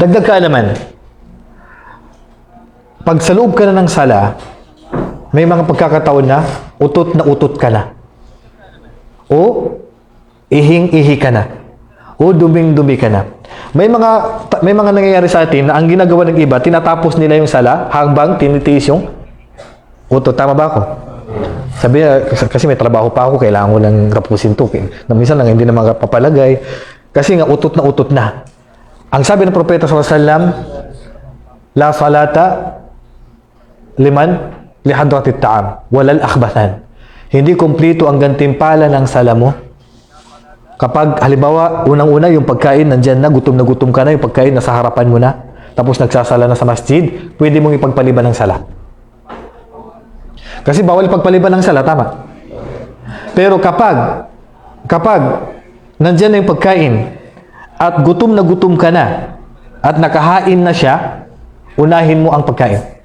Dagdag kaalaman. Pag sa loob ka na ng sala, may mga pagkakataon na utot na utot ka na. O ihing-ihi ka na. O duming-dumi ka na. May mga may mga nangyayari sa atin na ang ginagawa ng iba, tinatapos nila yung sala hanggang tinitiis yung utot. Tama ba ako? Sabi niya, kas- kasi may trabaho pa ako, kailangan ko lang tapusin to. Na minsan lang hindi na makapapalagay. Kasi nga utot na utot na. Ang sabi ng Propeta SAW, La salata liman lihadratit ta'am, walal akhbathan. Hindi kumplito ang gantimpala ng sala mo. Kapag halimbawa, unang-una yung pagkain nandyan na, gutom na gutom ka na, yung pagkain nasa harapan mo na, tapos nagsasala na sa masjid, pwede mong ipagpaliban ng sala. Kasi bawal pagpaliban ng sala, tama. Pero kapag, kapag nandyan na yung pagkain at gutom na gutom ka na at nakahain na siya, unahin mo ang pagkain.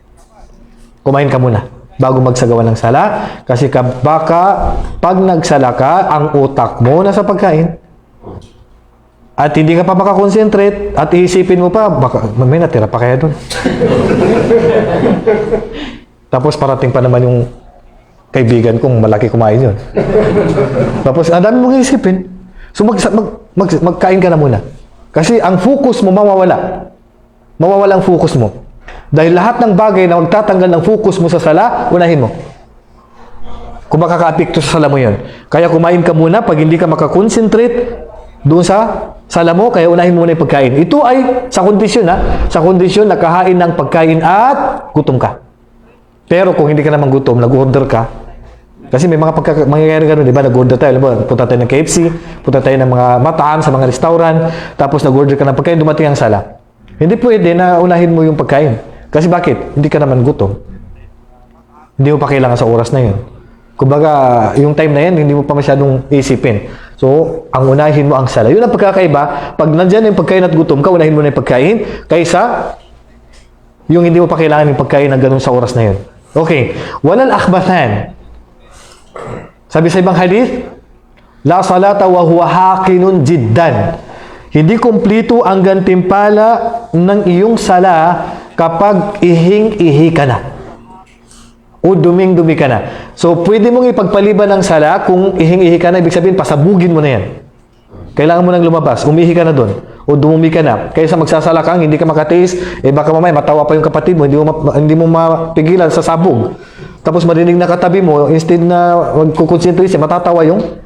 Kumain ka muna bago magsagawa ng sala. Kasi ka, baka pag nagsala ka, ang utak mo nasa pagkain. At hindi ka pa makakonsentrate at iisipin mo pa, baka may natira pa kaya doon. Tapos parating pa naman yung kaibigan kong malaki kumain yun. Tapos ang dami mong isipin. So mag, mag, mag, magkain ka na muna. Kasi ang focus mo mawawala. Mawawala ang focus mo. Dahil lahat ng bagay na magtatanggal ng focus mo sa sala, unahin mo. Kung makaka-apekto sa sala mo yun. Kaya kumain ka muna pag hindi ka makakonsentrate doon sa sala mo, kaya unahin muna yung pagkain. Ito ay sa kondisyon ha, sa kondisyon na kahain ng pagkain at gutom ka. Pero kung hindi ka naman gutom, nag-order ka, kasi may mga pagka, mangyayari ganun, di ba? Nag-order tayo, mo, punta tayo ng KFC, punta tayo ng mga mataan sa mga restaurant, tapos nag-order ka ng pagkain, dumating ang sala. Hindi pwede na unahin mo yung pagkain. Kasi bakit? Hindi ka naman gutom. Hindi mo pa kailangan sa oras na yun. Kumbaga, yung time na yan, hindi mo pa masyadong isipin. So, ang unahin mo ang sala. Yun ang pagkakaiba. Pag nandyan yung pagkain at gutom ka, unahin mo na yung pagkain, kaysa yung hindi mo pa kailangan yung pagkain na ganun sa oras na yun. Okay. Walal akhbathan. Sabi sa ibang hadith, La salata wa huwa hakinun jiddan. Hindi kumplito ang gantimpala ng iyong sala kapag ihing-ihi ka na. O duming-dumi ka na. So, pwede mong ipagpaliban ng sala kung ihing-ihi ka na, ibig sabihin, pasabugin mo na yan. Kailangan mo nang lumabas, umihi ka na doon. O dumumi ka na. Kaysa magsasala kang, hindi ka makatiis, eh baka mamaya matawa pa yung kapatid mo, hindi mo, hindi mo mapigilan sa sabog. Tapos marinig na katabi mo, instead na magkukonsentrate siya, matatawa yung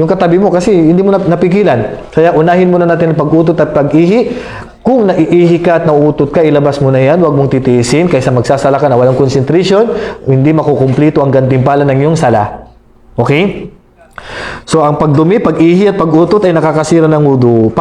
yung katabi mo kasi hindi mo na, napigilan. Kaya unahin muna natin ang pag-utot at pag-ihi. Kung naiihi ka at nauutot ka, ilabas mo na yan. Huwag mong titiisin kaysa magsasala ka na walang concentration, hindi makukumplito ang gantimpala ng iyong sala. Okay? So, ang pagdumi, pag-ihi at pag-utot ay nakakasira ng wudu.